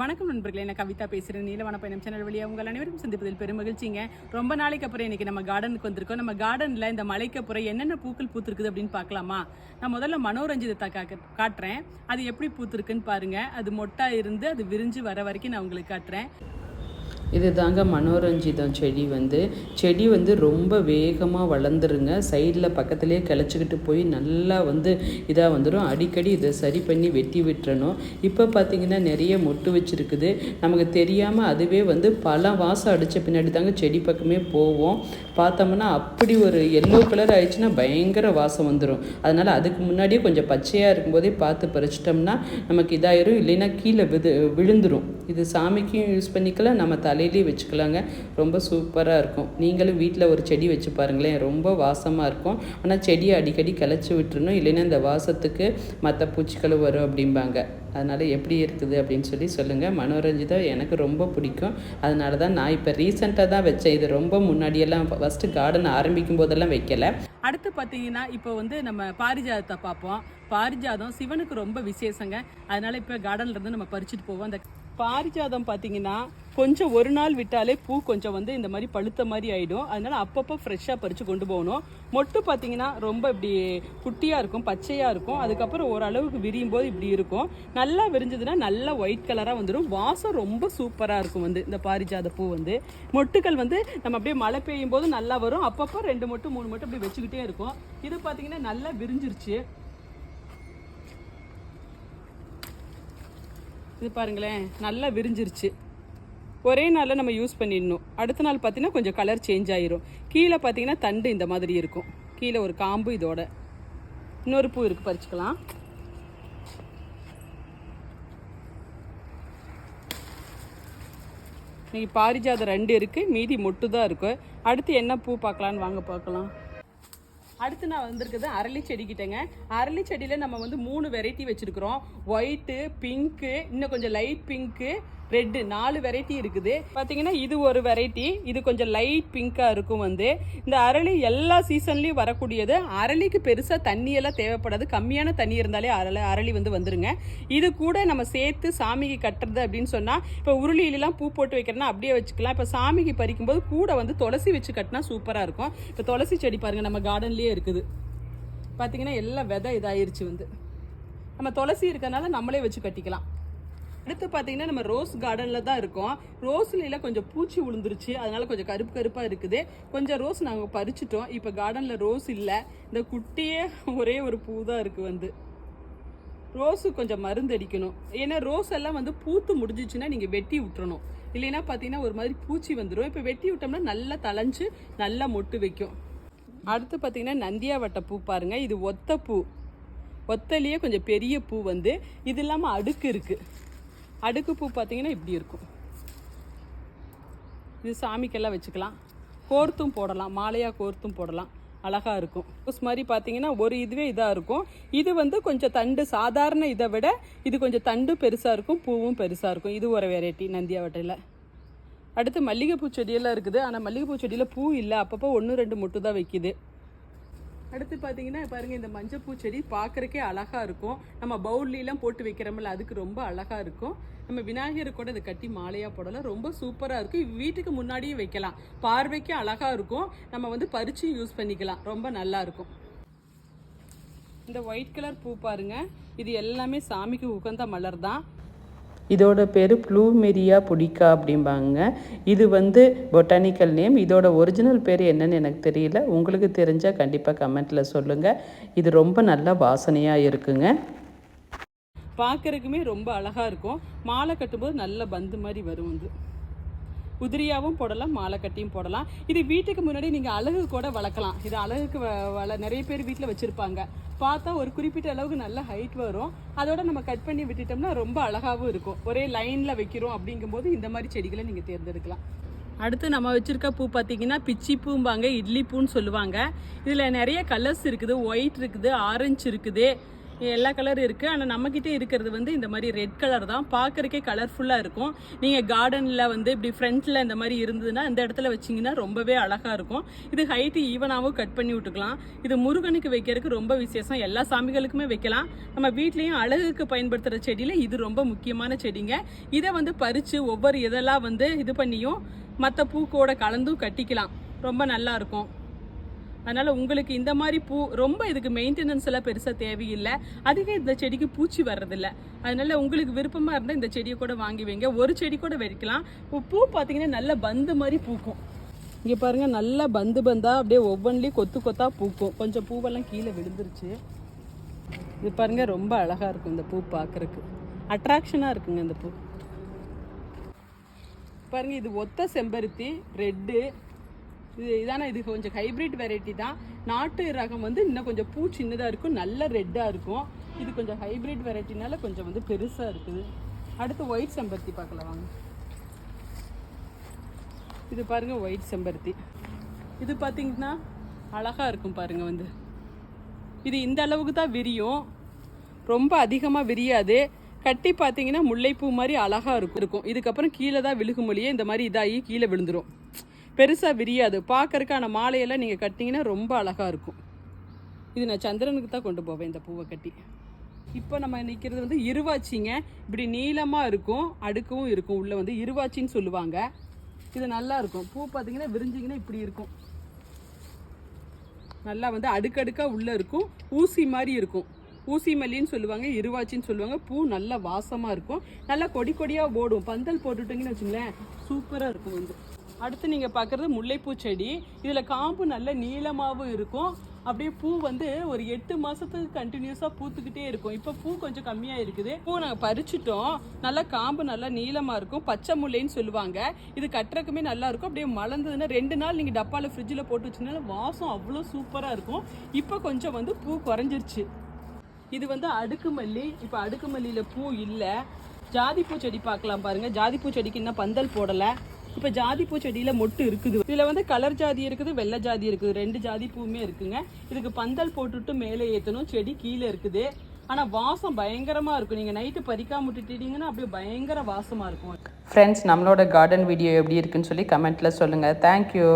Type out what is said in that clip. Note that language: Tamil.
வணக்கம் நண்பர்களே நான் கவிதா பேசுகிறேன் நீலவன பயணம் சேனல் வழியாக உங்கள் அனைவருக்கும் சந்திப்பதில் பெரும் மகிழ்ச்சிங்க ரொம்ப நாளைக்கு அப்புறம் இன்னைக்கு நம்ம கார்டனுக்கு வந்திருக்கோம். நம்ம கார்டனில் இந்த மலைக்கு அப்புறம் என்னென்ன பூக்கள் பூத்திருக்குது அப்படின்னு பார்க்கலாமா? நான் முதல்ல மனோரஞ்சிதத்தை காக்க காட்டுறேன். அது எப்படி பூத்திருக்குன்னு பாருங்கள் அது மொட்டா இருந்து அது விரிஞ்சு வர வரைக்கும் நான் உங்களுக்கு காட்டுறேன். இது தாங்க மனோரஞ்சிதம் செடி வந்து. செடி வந்து ரொம்ப வேகமாக வளர்ந்துருங்க. சைடில் பக்கத்துலேயே கிளச்சிக்கிட்டு போய் நல்லா வந்து இதாக வந்துடும் அடிக்கடி இதை சரி பண்ணி வெட்டி விட்டுறணும். இப்போ பார்த்திங்கன்னா நிறைய மொட்டு வச்சுருக்குது. நமக்கு தெரியாமல் அதுவே வந்து பல வாசம் அடித்த பின்னாடி தாங்க செடி பக்கமே போவோம். பார்த்தோம்னா அப்படி ஒரு எல்லோ கலர் ஆயிடுச்சுன்னா பயங்கர வாசம் வந்துடும் அதனால் அதுக்கு முன்னாடியே கொஞ்சம் பச்சையாக இருக்கும்போதே பார்த்து பறிச்சிட்டோம்னா நமக்கு இதாயிரும். இல்லைன்னா கீழே விது விழுந்துடும் இது சாமிக்கும் யூஸ் பண்ணிக்கலாம் நம்ம தலையிலேயே வச்சுக்கலாங்க. ரொம்ப சூப்பராக இருக்கும். நீங்களும் வீட்டில் ஒரு செடி வச்சு பாருங்களேன். ரொம்ப வாசமாக இருக்கும். ஆனால் செடியை அடிக்கடி கிளச்சி விட்டுருணும் இல்லைன்னா இந்த வாசத்துக்கு மற்ற பூச்சிகளும் வரும் அப்படிம்பாங்க. அதனால் எப்படி இருக்குது அப்படின்னு சொல்லி சொல்லுங்கள் மனோரஞ்சிதம் எனக்கு ரொம்ப பிடிக்கும். அதனால தான் நான் இப்போ ரீசெண்டாக தான் வச்சேன். இது ரொம்ப முன்னாடியெல்லாம் ஃபஸ்ட்டு கார்டன் ஆரம்பிக்கும் போதெல்லாம் வைக்கலை. அடுத்து பார்த்தீங்கன்னா இப்போ வந்து நம்ம பாரிஜாதத்தை பார்ப்போம். பாரிஜாதம் சிவனுக்கு ரொம்ப விசேஷங்க. அதனால் இப்போ கார்டன்லேருந்து நம்ம பறிச்சுட்டு போவோம். அந்த பாரிஜாதம் பார்த்தீங்கன்னா கொஞ்சம் ஒரு நாள் விட்டாலே பூ கொஞ்சம் வந்து இந்த மாதிரி பழுத்த மாதிரி ஆகிடும் அதனால அப்பப்போ ஃப்ரெஷ்ஷாக பறித்து கொண்டு போகணும். மொட்டு பார்த்தீங்கன்னா ரொம்ப இப்படி குட்டியாக இருக்கும் பச்சையாக இருக்கும். அதுக்கப்புறம் ஓரளவுக்கு விரியும் போது இப்படி இருக்கும். நல்லா விரிஞ்சதுன்னா நல்லா ஒயிட் கலராக வந்துடும் வாசம் ரொம்ப சூப்பராக இருக்கும் வந்து இந்த பாரிஜாத பூ வந்து. மொட்டுக்கள் வந்து நம்ம அப்படியே மழை பெய்யும் போது நல்லா வரும். அப்பப்போ ரெண்டு மொட்டு மூணு மொட்டு அப்படி வச்சுக்கிட்டே இருக்கும். இது பார்த்தீங்கன்னா நல்லா விரிஞ்சிருச்சு. இது பாருங்களேன் நல்லா விரிஞ்சிருச்சு. ஒரே நாளில் நம்ம யூஸ் பண்ணிடணும். அடுத்த நாள் பார்த்தீங்கன்னா கொஞ்சம் கலர் சேஞ்ச் ஆயிரும். கீழே பார்த்தீங்கன்னா தண்டு இந்த மாதிரி இருக்கும். கீழே ஒரு காம்பு இதோட. இன்னொரு பூ இருக்குது பறிச்சுக்கலாம். நீங்கள் பாரிஜாதம் ரெண்டு இருக்குது மீதி மொட்டு தான் இருக்குது அடுத்து என்ன பூ பார்க்கலான்னு வாங்க பார்க்கலாம் அடுத்து நான் வந்திருக்குது அரளி செடிக்கிட்டேங்க அரளி செடியில் நம்ம வந்து மூணு வெரைட்டி வச்சுருக்குறோம். ஒயிட்டு பிங்க்கு இன்னும் கொஞ்சம் லைட் பிங்க்கு ரெட்டு நாலு வெரைட்டி இருக்குது. பார்த்தீங்கன்னா இது ஒரு வெரைட்டி இது கொஞ்சம் லைட் பிங்காக இருக்கும் வந்து. இந்த அரளி எல்லா சீசன்லேயும் வரக்கூடியது. அரளிக்கு பெருசாக தண்ணியெல்லாம் தேவைப்படாது. கம்மியான தண்ணி இருந்தாலே அரளி அரளி வந்து வந்துருங்க. இது கூட நம்ம சேர்த்து சாமிக்கு கட்டுறது அப்படின்னு சொன்னால் இப்போ உருளியிலலாம் பூ போட்டு வைக்கிறோன்னா அப்படியே வச்சுக்கலாம். இப்போ சாமிக்கு பறிக்கும்போது கூட வந்து துளசி வச்சு கட்டினா சூப்பராக இருக்கும். இப்போ துளசி செடி பாருங்கள் நம்ம கார்டன்லேயே இருக்குது. பார்த்தீங்கன்னா எல்லாம் விதை இதாயிருச்சு வந்து. நம்ம துளசி இருக்கிறனால நம்மளே வச்சு கட்டிக்கலாம். அடுத்து பார்த்தீங்கன்னா நம்ம ரோஸ் கார்டனில் தான் இருக்கோம். ரோஸ்லையில் கொஞ்சம் பூச்சி விழுந்துருச்சு அதனால கொஞ்சம் கருப்பு கருப்பாக இருக்குது. கொஞ்சம் ரோஸ் நாங்கள் பறிச்சிட்டோம். இப்போ கார்டனில் ரோஸ் இல்லை. இந்த குட்டியே ஒரே ஒரு பூ தான் இருக்குது வந்து. ரோஸு கொஞ்சம் மருந்து அடிக்கணும். ஏன்னா ரோஸ் எல்லாம் வந்து பூத்து முடிஞ்சிச்சுன்னா நீங்கள் வெட்டி விட்டுறணும். இல்லைன்னா பார்த்தீங்கன்னா ஒரு மாதிரி பூச்சி வந்துடும் இப்போ வெட்டி விட்டோம்னா நல்லா தளைஞ்சு நல்லா மொட்டு வைக்கும். அடுத்து பார்த்தீங்கன்னா நந்தியாவட்டை பூ பாருங்கள் இது ஒத்த பூ. ஒத்தலையே கொஞ்சம் பெரிய பூ வந்து. இது இல்லாமல் அடுக்கு இருக்குது அடுக்கு பூ பார்த்தீங்கன்னா இப்படி இருக்கும். இது சாமிக்கெல்லாம் வச்சுக்கலாம். கோர்த்தும் போடலாம். மாலையாக கோர்த்தும் போடலாம். அழகாக இருக்கும். ரோஸ் மாதிரி பார்த்தீங்கன்னா ஒரு இதுவே இதாக இருக்கும். இது வந்து கொஞ்சம் தண்டு சாதாரண இதை விட இது கொஞ்சம் தண்டு பெருசாக இருக்கும். பூவும் பெருசாக இருக்கும். இது ஒரு வெரைட்டி நந்தியாவட்டையில் அடுத்து மல்லிகைப்பூ செடியெல்லாம் இருக்குது. ஆனால் மல்லிகைப்பூ செடியில் பூ இல்லை. அப்பப்போ ஒன்று ரெண்டு மொட்டு தான் வைக்குது. அடுத்து பார்த்தீங்கன்னா பாருங்க இந்த மஞ்சப்பூ செடி பார்க்குறக்கே அழகாக இருக்கும். நம்ம பவுல்லாம் போட்டு வைக்கிறோம்ல அதுக்கு ரொம்ப அழகாக இருக்கும். நம்ம விநாயகர் கூட இதை கட்டி மாலையாக போடலாம். ரொம்ப சூப்பராக இருக்கும். வீட்டுக்கு முன்னாடியே வைக்கலாம். பார்வைக்கு அழகாக இருக்கும். நம்ம வந்து பறிச்சு யூஸ் பண்ணிக்கலாம். ரொம்ப நல்லா இருக்கும். இந்த ஒயிட் கலர் பூ பாருங்க. இது எல்லாமே சாமிக்கு உகந்த மலர் தான் இதோட பேர் ப்ளூமெரியா புடிக்கா அப்படிம்பாங்க. இது வந்து பொட்டானிக்கல் நேம் இதோட ஒரிஜினல் பேர் என்னன்னு எனக்கு தெரியல. உங்களுக்கு தெரிஞ்சால் கண்டிப்பாக கமெண்ட்டில் சொல்லுங்கள் இது ரொம்ப நல்ல வாசனையாக இருக்குங்க. பார்க்குறதுக்குமே ரொம்ப அழகாக இருக்கும். மாலை கட்டும்போது நல்ல பந்து மாதிரி வரும் வந்து உதிரியாகவும் போடலாம் மாலை கட்டியும் போடலாம். இது வீட்டுக்கு முன்னாடி நீங்கள் அழகு கூட வளர்க்கலாம். இது அழகுக்கு வ- வள நிறைய பேர் வீட்டில் வச்சுருப்பாங்க. பார்த்தா ஒரு குறிப்பிட்ட அளவுக்கு நல்ல ஹைட் வரும். அதோட நம்ம கட் பண்ணி விட்டுட்டோம்னா ரொம்ப அழகாகவும் இருக்கும். ஒரே லைனில் வைக்கிறோம் அப்படிங்கும்போது இந்த மாதிரி செடிகளை நீங்கள் தேர்ந்தெடுக்கலாம். அடுத்து நம்ம வச்சுருக்க பூ பார்த்தீங்கன்னா பிச்சி பூம்பாங்க இட்லி பூன்னு சொல்லுவாங்க. இதில் நிறைய கலர்ஸ் இருக்குது. ஒயிட் இருக்குது ஆரஞ்சு இருக்குது. எல்லா கலர் இருக்குது ஆனால் நம்மக்கிட்ட இருக்கிறது வந்து இந்த மாதிரி ரெட் கலர் தான். பார்க்குறக்கே கலர்ஃபுல்லாக இருக்கும். நீங்கள் கார்டனில் வந்து இப்படி ஃப்ரண்ட்டில் இந்த மாதிரி இருந்ததுன்னா இந்த இடத்துல வச்சிங்கன்னா ரொம்பவே அழகாக இருக்கும். இது ஹைட்டு ஈவனாகவும் கட் பண்ணி விட்டுக்கலாம். இது முருகனுக்கு வைக்கிறதுக்கு ரொம்ப விசேஷம். எல்லா சாமிகளுக்குமே வைக்கலாம். நம்ம வீட்லேயும் அழகுக்கு பயன்படுத்துகிற செடியில் இது ரொம்ப முக்கியமான செடிங்க. இதை வந்து பறித்து ஒவ்வொரு இதெல்லாம் வந்து இது பண்ணியும் மற்ற பூக்கோட கலந்தும் கட்டிக்கலாம். ரொம்ப நல்லா இருக்கும். அதனால் உங்களுக்கு இந்த மாதிரி பூ ரொம்ப இதுக்கு மெயின்டெனன்ஸ் எல்லாம் பெருசாக தேவையில்லை. அதிகம் இந்த செடிக்கு பூச்சி வர்றதில்ல. அதனால் உங்களுக்கு விருப்பமாக இருந்தால் இந்த செடியை கூட வாங்கி வைங்க. ஒரு செடி கூட வைக்கலாம். பூ பார்த்தீங்கன்னா நல்ல பந்து மாதிரி பூக்கும். இங்கே பாருங்கள் நல்லா பந்து பந்தாக அப்படியே ஒவ்வொன்றிலையும் கொத்து கொத்தாக பூக்கும். கொஞ்சம் பூவெல்லாம் கீழே விழுந்துருச்சு. இது பாருங்க ரொம்ப அழகாக இருக்கும் இந்த பூ பார்க்குறக்கு அட்ராக்ஷனாக இருக்குங்க இந்த பூ. பாருங்க இது ஒத்த செம்பருத்தி ரெட்டு இது இதான இது கொஞ்சம் ஹைபிரிட் வெரைட்டி தான். நாட்டு ரகம் வந்து இன்னும் கொஞ்சம் பூ சின்னதாக இருக்கும் நல்ல ரெட்டாக இருக்கும். இது கொஞ்சம் ஹைபிரிட் வெரைட்டினால கொஞ்சம் வந்து பெருசாக இருக்குது. அடுத்து ஒயிட் செம்பருத்தி பார்க்கலாம் வாங்க. இது பாருங்கள் ஒயிட் செம்பருத்தி. இது பார்த்தீங்கன்னா அழகாக இருக்கும் பாருங்கள் வந்து. இது இந்த அளவுக்கு தான் விரியும். ரொம்ப அதிகமாக விரியாது. கட்டி பார்த்தீங்கன்னா முல்லைப்பூ மாதிரி அழகாக இருக்கும். இருக்கும் இதுக்கப்புறம் கீழே தான் விழுகும் மொழியே இந்த மாதிரி இதாகி கீழே விழுந்துடும் பெருசாக விரியாது. பார்க்கறக்கான மாலையெல்லாம் நீங்கள் கட்டிங்கன்னா ரொம்ப அழகாக இருக்கும். இது நான் சந்திரனுக்கு தான் கொண்டு போவேன் இந்த பூவை கட்டி. இப்போ நம்ம நிற்கிறது வந்து இருவாச்சிங்க. இப்படி நீளமாக இருக்கும் அடுக்கவும் இருக்கும். உள்ளே வந்து இருவாச்சின்னு சொல்லுவாங்க. இது நல்லா இருக்கும். பூ பார்த்தீங்கன்னா விரிஞ்சிங்கன்னா இப்படி இருக்கும். நல்லா வந்து அடுக்கடுக்காக உள்ளே இருக்கும். ஊசி மாதிரி இருக்கும். ஊசி மல்லின்னு சொல்லுவாங்க இருவாச்சின்னு சொல்லுவாங்க. பூ நல்லா வாசமாக இருக்கும். நல்லா கொடி கொடியாக ஓடும். பந்தல் போட்டுட்டிங்கன்னு வச்சுங்களேன் சூப்பராக இருக்கும் வந்து. அடுத்து நீங்கள் பார்க்குறது முல்லைப்பூ செடி. இதில் காம்பு நல்ல நீளமாகவும் இருக்கும். அப்படியே பூ வந்து ஒரு எட்டு மாதத்துக்கு கண்டினியூஸாக பூத்துக்கிட்டே இருக்கும். இப்போ பூ கொஞ்சம் கம்மியாக இருக்குது. பூ நாங்கள் பறிச்சிட்டோம். நல்லா காம்பு நல்லா நீளமாக இருக்கும். பச்சை முல்லைன்னு சொல்லுவாங்க. இது கட்டுறக்குமே நல்லா இருக்கும். அப்படியே மலர்ந்ததுன்னா ரெண்டு நாள் நீங்கள் டப்பாவில் ஃப்ரிட்ஜில் போட்டு வச்சிங்கன்னா வாசம் அவ்வளோ சூப்பராக இருக்கும். இப்போ கொஞ்சம் வந்து பூ குறைஞ்சிருச்சு. இது வந்து அடுக்கு மல்லி இப்போ அடுக்கு மல்லியில் பூ இல்லை. ஜாதிப்பூ செடி பார்க்கலாம் பாருங்க. ஜாதிப்பூ செடிக்கு இன்னும் பந்தல் போடலை. இப்போ ஜாதிப்பூ செடியில் மொட்டு இருக்குது. இதில் வந்து கலர் ஜாதி இருக்குது வெள்ளை ஜாதி இருக்குது. ரெண்டு ஜாதி பூவுமே இருக்குங்க. இதுக்கு பந்தல் போட்டுட்டு மேலே ஏற்றணும் செடி கீழே இருக்குது. ஆனால் வாசம் பயங்கரமாக இருக்கும். நீங்கள் நைட்டு பறிக்காம விட்டுட்டீங்கன்னா அப்படியே பயங்கர வாசமாக இருக்கும். ஃப்ரெண்ட்ஸ் நம்மளோட கார்டன் வீடியோ எப்படி இருக்குன்னு சொல்லி கமெண்ட்டில் சொல்லுங்கள் தேங்க்யூ